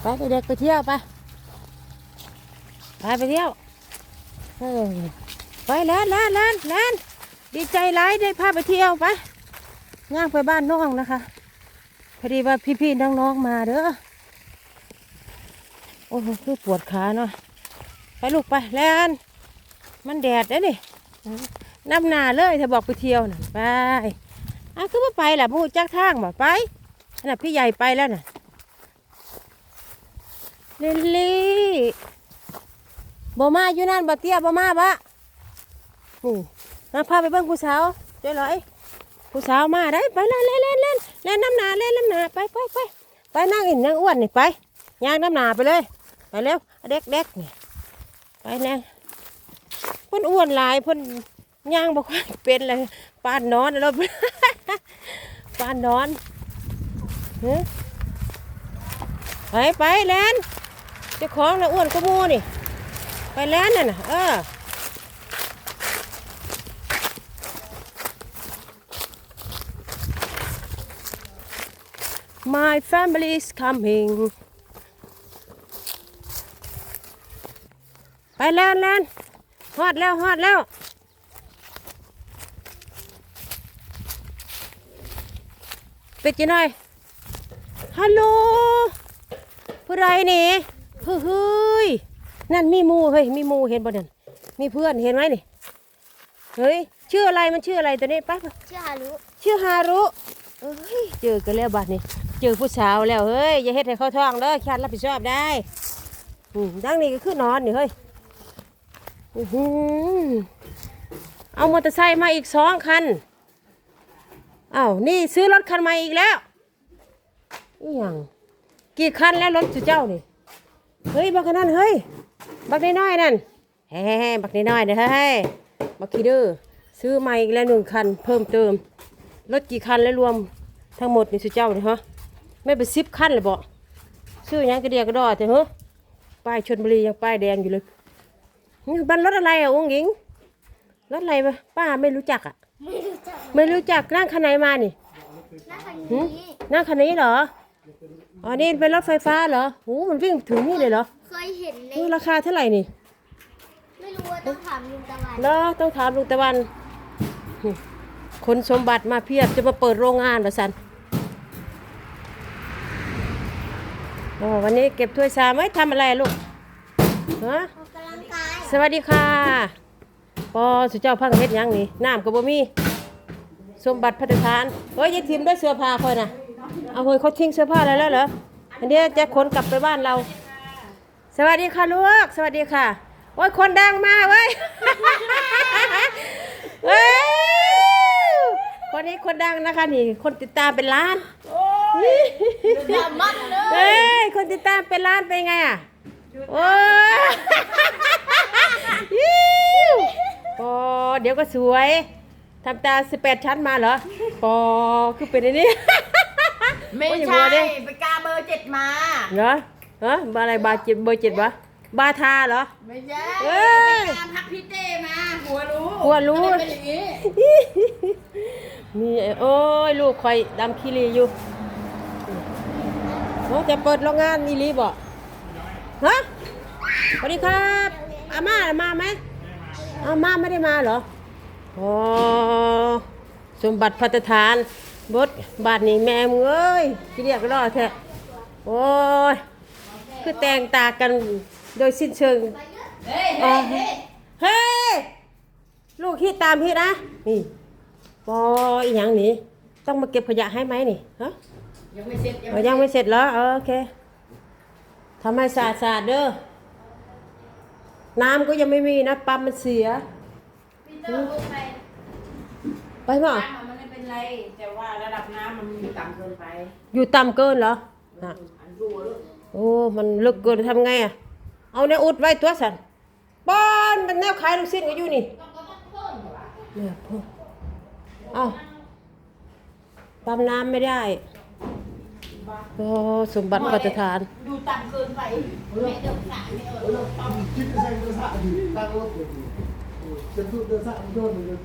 ไปเด็กๆไปเที่ยวไปไปไปเที่ยวเออไปแลนแลนแลนแลนดีใจร้ายได้พาไปเที่ยวไปย่างไปบ้านน้องนะคะพอดีว่าพี่ๆน้องๆมาเด้อโอ้โหคือปวดขาเนาะไปลูกไปแลนมันแดดเด้อนี่น้ำหนาเลยถ้าบอกไปเที่ยวน่ะไปอะคือว่าไปล่ะพูดจักทางบ่ไปน่ะพี่ใหญ่ไปแล้วน่ะ ลิลลี่บ่มาอยู่นั่นบ่เตี้ยบ่มาบะนี่มาพาไปเบิ่งผู้สาวเจ้าหลอยผู้สาวมาได้ไปเล่นเล่นเล่นเล่นเล่นน้ำหนาเล่นน้ำหนาไปไปไปไปนั่งอินนั่งอ้วนนี่ไปย่างน้ำหนาไปเลยไปเร็วเด็กเด็กนี่ไปแน่เพ่นอ้วนหลายพ่นย่างบ่ค่อยเป็นเลยปานนอนแล้วปานนอนเฮ้ยไปไปแลน เจ้าของนะอ้วนก็มูนี่ ไปแล้วน่ะนะเออ My family is coming ไปแล้วแลนฮอดแล้วฮอดแล้วเป็ดจีหน่อยฮัลโหลผู้ใดนี่ ฮ้ยเฮ้ยนั่นมีหมูเฮ้ยมีหมูเห็นบ่นั่นมีเพื่อนเห็นไหมนี่เฮ้ยชื่ออะไรมันชื่ออะไรตัวนี้ไป้าชื่อฮารุชื่อฮารุเอ้ยเจอกันแล้วบัดนี้เจอผู้สาวแล้วเฮ้ยอย่าเฮ็ดให้เขาท้องเด้อฉันรับผิดชอบได้อืมดังนี้ก็คือนอนนี่เฮ้ยอื้อหือเอามอเตอร์ไซค์มาอีกสองคันอ้าวนี่ซื้อรถคันใหม่อีกแล้วอีหยังกี่คันแล้วรถสุเจ้านี่ เฮ้ยบักอันนั้นเฮ้ยบักน้อยๆนั่นเฮ้ยบักน้อยๆเด้อเฮ้ยบักคีเดอร์ซื้อใหม่อีกแล้วหนึ่งคัน เพิ่มเติมรถกี่คันแล้วรวมทั้งหมดนี่สุเจ้านี่ฮะไม่เป็นสิบคันเลยบ่ซื้อหยังกระเดียกระดอแต่เฮ้ป้ายชนบุรียังป้ายแดงอยู่เลยนี่บันรถอะไรอะองค์หญิงรถอะไรปะป้าไม่รู้จักอะไม่รู้จักไม่รู้จักนั่งคันไหนมานี่หน้าคันหึนี้นั่งคันนี้เหรอ อ๋อนี่เป็นรถไฟฟ้าเหรอโหมันวิ่งถึงนี่เลยเหรอเคยเห็นในเออราคาเท่าไหร่นี่ไม่รู้ว่าต้องถามลุงตะวันเหรอต้องถามลุงตะวันหึคนสมบัติมาเพียบจะมาเปิดโรงงานเหรอสันอ๋อวันนี้เก็บถ้วยชามไว้ทำอะไรลูกฮะออกกำลังกายสวัสดีค่ะปอสุเจ้าพังเฮ็ดหยังนี่น้ำก็บ่มีสมบัติพัฒทานเฮ้ยยายทิมด้วยเสื้อผ้าคอยน่ะ เอาเฮ้ยเขาทิ้งเสื้อผ้าอะไรแล้วเหรออันนี้จะขนกลับไปบ้านเรา สวัสดีค่ะลูกสวัสดีค่ะโอ้ยคนดังมากเว้ยเฮ้ยคนนี้คนดังนะคะนี่ คนติดตามเป็นล้านอย่ามันเลยเฮ้ยคนติดตามเป็นล้านเป็นไงอะโอ้ยยิ้วปอเดี๋ยวก็สวยทำตาสิบแปดชั้นมาเหรอปอคือเป็นอันนี้ ไม่โอ้ยอย่าใช่มัวดิไปกาเบอร์เจ็ดมาเหรอฮะบาอะไรบาเจ็ดเบอร์เจ็ดวะบาทาเหรอ ไม่ใช่เอ้ย ไปกาพักพี่เต้มาหัวรู้หัวรู้ ก็เลยเป็นอย่างนี้มีโอ้ยลูกคอยดำคีรีอยู่โอ้จะเปิดโรงงานนี่รีบอกฮะสวัสดีครับอาม่ามาไหมอาม่าไม่ได้มาเหรออ๋อสมบัติพัฒทาน บดบาทนี่แม่มึงเอ้ยที่เรียกก็รอดแท้โอ้ยคือแต่งตากันโดยสิ้นเชิงเฮ้ยอ๋อเฮ้ยเฮ้ยเฮ้ยลูกฮิตตามฮิตนะนี่ปออีหยังนี่ต้องมาเก็บขยะให้ไหมนี่ฮะยังไม่เสร็จอ๋อยังไม่เสร็จเหรอเออโอเคทำให้สะอาดสะอาดเด้อน้ำก็ยังไม่มีนะปั๊มมันเสียพี่เตอร์ลงไปไปเปล่ะน้ำมัน ไม่เป็นไร แต่ว่าระดับน้ำมันมีต่ำเกินไปอยู่ต่ำเกินเหรอฮะอันรู้เลยโอ้มันลึกเกินทำไงอะ เอาแนวอุดไว้ตัวสันป้อนมันแนวขายลูกชิ้นก็อยู่นี่เนี่ยพ่อเอาปั๊มน้ำไม่ได้โอ้สมบัติปัตฐานดูต่ำเกินไปแม่เดินสายไม่เออ Chính cái xanh nó xạ thì đang lốt rồi Chân tụi nó xạ nó đôn rồi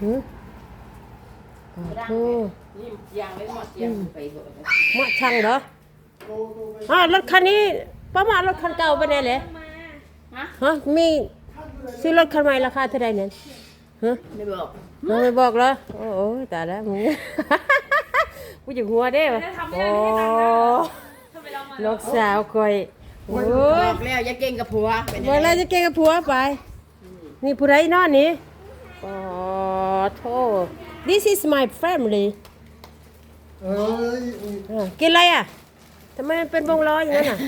หือโอ้นี่ยังไม่หมดยังไปเถอะเหมาะช่างเหรอโตโตไปอ๋อรถคันนี้ป้ามารถคันเก่าไปไหนเลยฮะมีซื้อรถคันใหม่ราคาเท่าไหร่เนี่ยฮะไม่บอกน้องไม่บอกเหรอโอ้โหตายแล้วมึงกูจะหัวได้ปะโอ้ลูกสาวคอยโอ้บยอกแล้วอย่าเก่งกับผัวเป็นเมื่อไรจะเก่งกับผัวไป นี่ผู้ใดนอนนี่อ๋อโทษ this is my family เอ้ยอะกินอะไรอะทำไมมันเป็นวงล้ออย่างนั้นอะ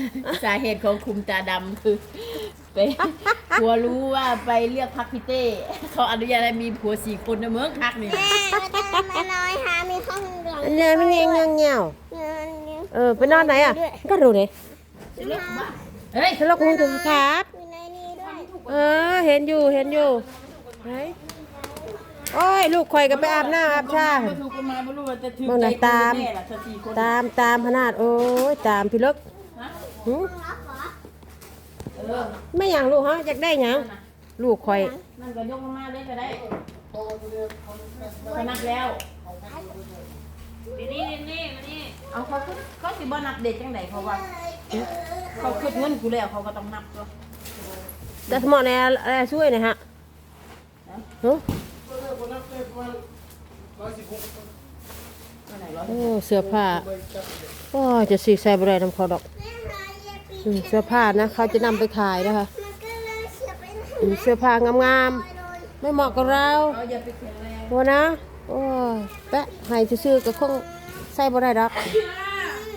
สาเหตุของคุมตาดำคือไปผัวรู้ว่าไปเลือกพักพิเต้เขาอนุญาตให้มีผัวสี่คนในเมืองพักนี่แม่มาน้อยหามีห้องเหลืองอันนี้มันเงี้ยเงี้ยเงินเงินเออไปนอนไหนอะ ก็รู้เลยเฮ้ย ทะเลาะกันถึงครับอยู่ในนี้ด้วย เออ เห็นอยู่ เห็นอยู่ไหน โอ้ย ลูกข่อยก็ไปอาบน้ำอาบชาบ่ถูกกันมาบ่รู้ว่าจะถือมึงใจน่ะตามแม่ล่ะถ้าสี่คนตามตามขนาดโอ้ยตามพี่เลิกหึรับเหรอเออไม่อย่างลูกฮะอยากได้หยังลูกข่อยนั่นก็ยกมาเลยก็ได้พอตัวเนี้ยเขาแม่เขานับแล้วนี่นี่นี่มานี่เอาเขาคือเขาสิบ่นับเด็กจังไดเขาว่าเขาคิดเงินกูแล้วเขาก็ต้องนับตัวแต่สมองในอะไรช่วยหนะฮะหึตั โอ้เสื้อผ้าใบจับโอ้ยจะสีใส่บรายน้ำเขาดอกแม่หาเยปีอืมเสื้อผ้านะเขาจะนำไปขายนะคะมันก็เลยเสียไปไหนอืมเสื้อผ้างามโดนๆไม่เหมาะกับเราเอาอย่าไปแข็งแรงโอ้นะโอ้ยแปะให้ซื้อๆก็คงใส่บ่ได้ดอก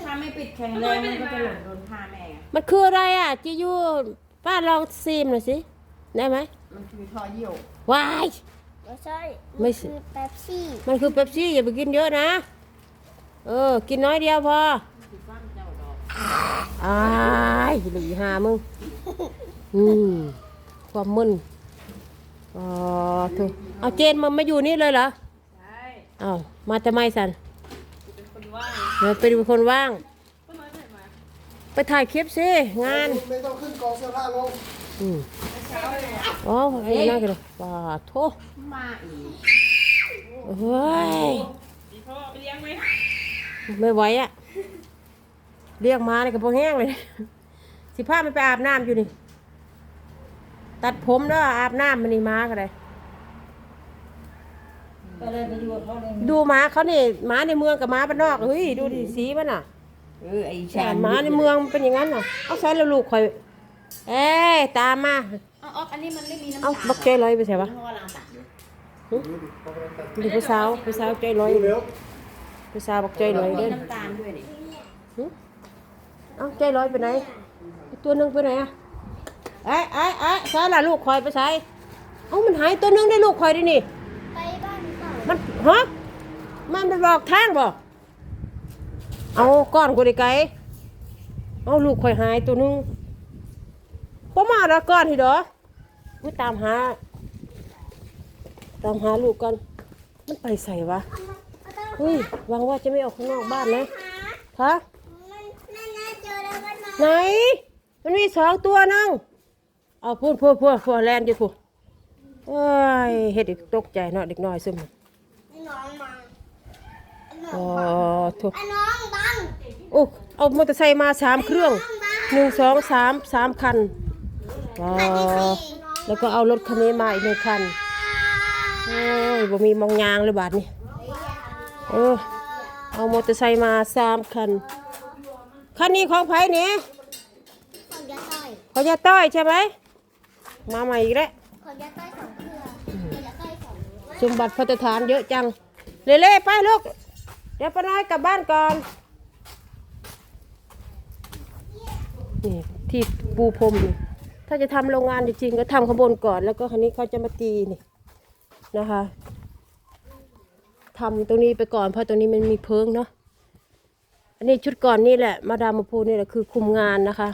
ถ้าไม่ปิดแข็งแรงมันก็จะหล่นโดนผ้าแม่ไงมันคืออะไรอะจิยูป้าลองซีมหน่อยสิได้ไหมมันคือท่อเยี่ยววาย ไม่ใช่ไม่มันสิคือเป๊ปซี่มันคือเป๊ปซี่อย่าไปกินเยอะนะ เออ กินน้อยเดียวพออายหลีหามึง อืมความมึนอ๋อถูกเอาเจนมันมาอยู่นี่เลยเหรอใช่เอามาทำไมสันเป็นคนว่างเดี๋ยวเป็นคนว่าง ก็น้อยไปไหนมาไปถ่ายคลิปสิงาน ไม่ต้องขึ้นกองเสื้อผ้าลงอืม อ๋อไอ้นั่นกันเลยปาโทมาอีกเฮ้ยมีพ่อไปเลี้ยงไหมไม่ไหวอะเรียกมาเลยกับพวกแห้งเลย สิพามันไปอาบน้ำอยู่นี่ ตัดผมแล้วอาบน้ำมันนี่ม้ากันเลยก็เลยไปอยู่กับเขาเลยดูหมาเขานี่หมาในเมืองกับหมาบ้านนอกเฮ้ยดูดิสีมันอะเออไอ้แต่ชานหมาในเมืองมันเป็นอย่างนั้นน่ะเอาใส่แล้วลูกคอย เอ้ยตามมาเอาเอาอันนี้มันไม่มีน้ำเอาตาลบักใจลอยไปใส่วะเพราะว่ากำลังตัดอยู่ดูผู้สาวผู้สาวใจลอยดูเร็วผู้สาวบักใจลอยมีเด้อน้ำตาลด้วยนี่เอาใจลอยไปไหนอีกตัวหนึงไปไหนอะไอ้ไอ้ไอ้ใส่ละลูกคอยไปใส่เอามันหายตัวหนึงได้ลูกคอยดินี่ไปบ้านเปล่ามันฮะมันไปบอกทางบ่เอาก้อนกูได้ไกลเอาลูกคอยหายตัวหนึงพ่มาละก้อนทีเด้อ กูตามหา ตามหาลูกกันมันไปใส่วะเฮ้ยหวังว่าจะไม่ออกข้างนอกบ้านนะฮะมันนั่นน่าเจอแล้วก็นอนไหน มันมีสองตัวนึงเอาพูดพูดพูดพูดแลนอยู่พูดเอ้ยเฮ็ดอีกตกใจเนาะเด็กน้อยซึมน้องมาน้อ๋อองบังทุกไอ้น้องบังโอ้เอามอเตอร์ไซค์มาสามเครื่องหนึ่งสองสามสามคันอ๋อ แล้วก็เอารถคันนี้มาอีกหนึ่งคันโอ้ยบ่มีมองยางเลยบาทนี่เออเอามอเตอร์ไซค์มาสามคัน คันนี้ของไผเนี่ยของยาต้อยของยาต้อยใช่ไหมมาใหม่อีกแล้วของยาต้อยสองเครือของยาต้อยสองสมบัติพัฒฐานเยอะจัง เล่ๆไปลูก เดี๋ยวป้าน้อยกลับบ้านก่อน นี่ที่ปูพรมนี่ ถ้าจะทำโรงงานจริงๆก็ทำข้างบนก่อน แล้วก็คันนี้เขาจะมาตีนี่นะคะทำตรงนี้ไปก่อนเพราะตรงนี้มันมีเพิงเนาะอันนี้ชุดก่อนนี่แหละมาดามมาพูนี่แหละคือคุมงานนะคะ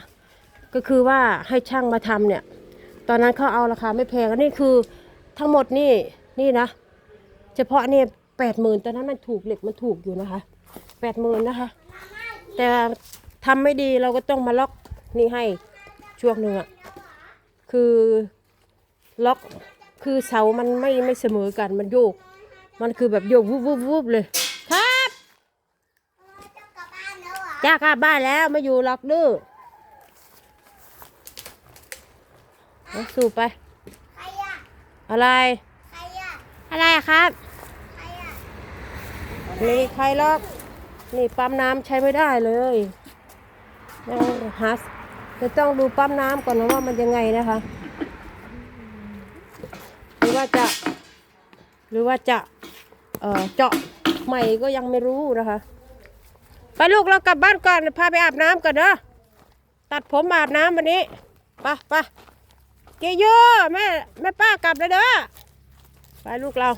ก็คือว่าให้ช่างมาทำเนี่ย ตอนนั้นเขาเอาราคาไม่แพงอันนี้คือทั้งหมดนี่นี่นะ เฉพาะนี่แปดหมื่นตอนนั้นมันถูกเหล็กมันถูกอยู่นะคะแปดหมื่นนะคะ แต่ทำไม่ดีเราก็ต้องมาล็อกนี่ให้ช่วงหนึ่งอะ คือล็อกคือเสามันไม่ไม่เสมอกันมันโยก มันคือแบบโยกวุบวุบวุบเลย ครับจ้าก้ากลับบ้านแล้วไม่อยู่หรอกดื้อเอาสูบไป อะไรใครอะอะไรครับใครอะนี่ใครล็อก นี่ปั๊มน้ำใช้ไม่ได้เลยยังหา จะต้องดูปั๊มน้ำก่อนนะว่ามันยังไงนะคะ หรือว่าจะ หรือว่าจะเออเจาะใหม่ก็ยังไม่รู้นะคะ ไปลูกเรากลับบ้านก่อนพาไปอาบน้ำก่อนเด้อตัดผมอาบน้ำวันนี้ไปไปเกยโยแม่แม่ป้ากลับแล้วเด้อไปลูกเรา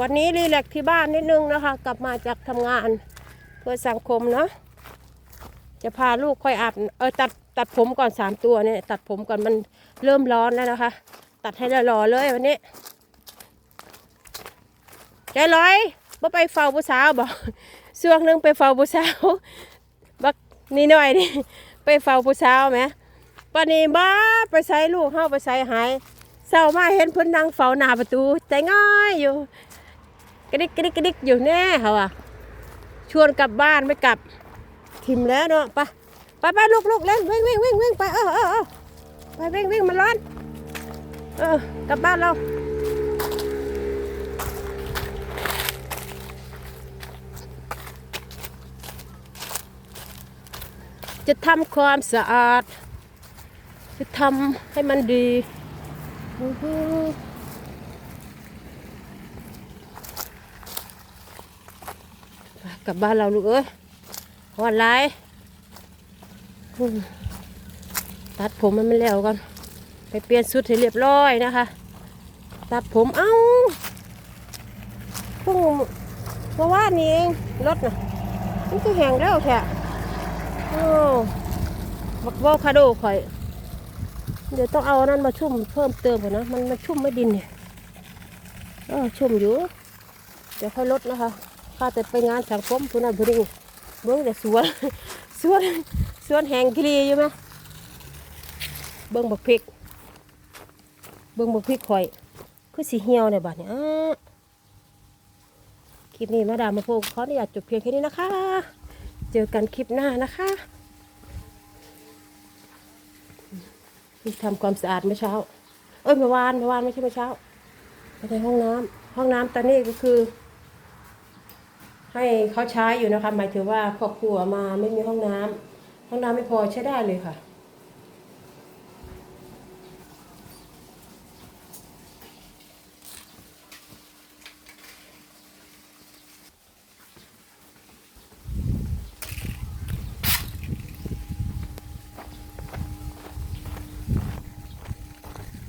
วันนี้รีแลกที่บ้านนิดนึงนะคะ กลับมาจากทำงานเพื่อสังคมเนาะ จะพาลูกค่อยอาบเออตัดตัดผมก่อนสามตัวเนี่ยตัดผมก่อนมันเริ่มร้อนแล้วนะคะ ตัดให้หล่อเลยวันนี้ใจร้อยบ่ไปเฝ้าผู้สาวบอกช่วงหนึงไปเฝ้าผู้สาวบักนี่หน่อยนี่ไปเฝ้าผู้สาวไหมปานี้บ้าไปใส่ลูกเข้าไปใส่หายเศร้ามาเห็นพิ่นนั่งเฝ้าหน้าประตูใจง่อยอยู่กระดิกกระดิกกระดิกอยู่แน่เขาอะชวนกลับบ้านไม่กลับ ทิมแล้วเนาะไปไปไปลูกลูกเล่นวิ่งวิ่งวิ่งวิ่งไปเออเออเออไปวิ่งวิ่งมันร้อน เออกลับบ้านเราจะทำความสะอาด จะทำให้มันดีกลับบ้านเราลูกเอ้ย หอดไรอืมตัดผมมันไม่แล้วกันไปเปลี่ยนชุดให้เรียบร้อยนะคะ ตัดผมเอ้าเพิ่งเมื่อวานนี้เองรถน่ะมันก็แห้งแล้วแท้โอ้บักวอคาโดข่อย เดี๋ยวต้องเอานนั้นมาชุ่มเพิ่มเติมก่อนนะ มันมันชุ่มไม่ดินเนี่ยชุ่มอยู่ เดี๋ยวค่อยลดนะคะข้าแต่ไปงานสังคมพูนันพูนี่ เบิ้งแต่สวนสวนสวนแหงคลีอยู่ไหมเบิ้งบักพริก เบิ้งบักพริกข่อย คือสีเหี่ยวในยบัดเนี่ยคลิปนี้มาดามมาโพงขออนุญาตจบเพียงแค่นี้นะคะ เจอกันคลิปหน้านะคะนี่ทำความสะอาดเมื่อเช้า เอ้ยเมื่อวานเมื่อวานไม่ใช่เมื่อเช้าไปในห้องน้ำห้องน้ำตอนนี้ก็คือ ให้เขาใช้อยู่นะคะ หมายถึงว่าครอบครัวมาไม่มีห้องน้ำห้องน้ำไม่พอใช้ได้เลยค่ะ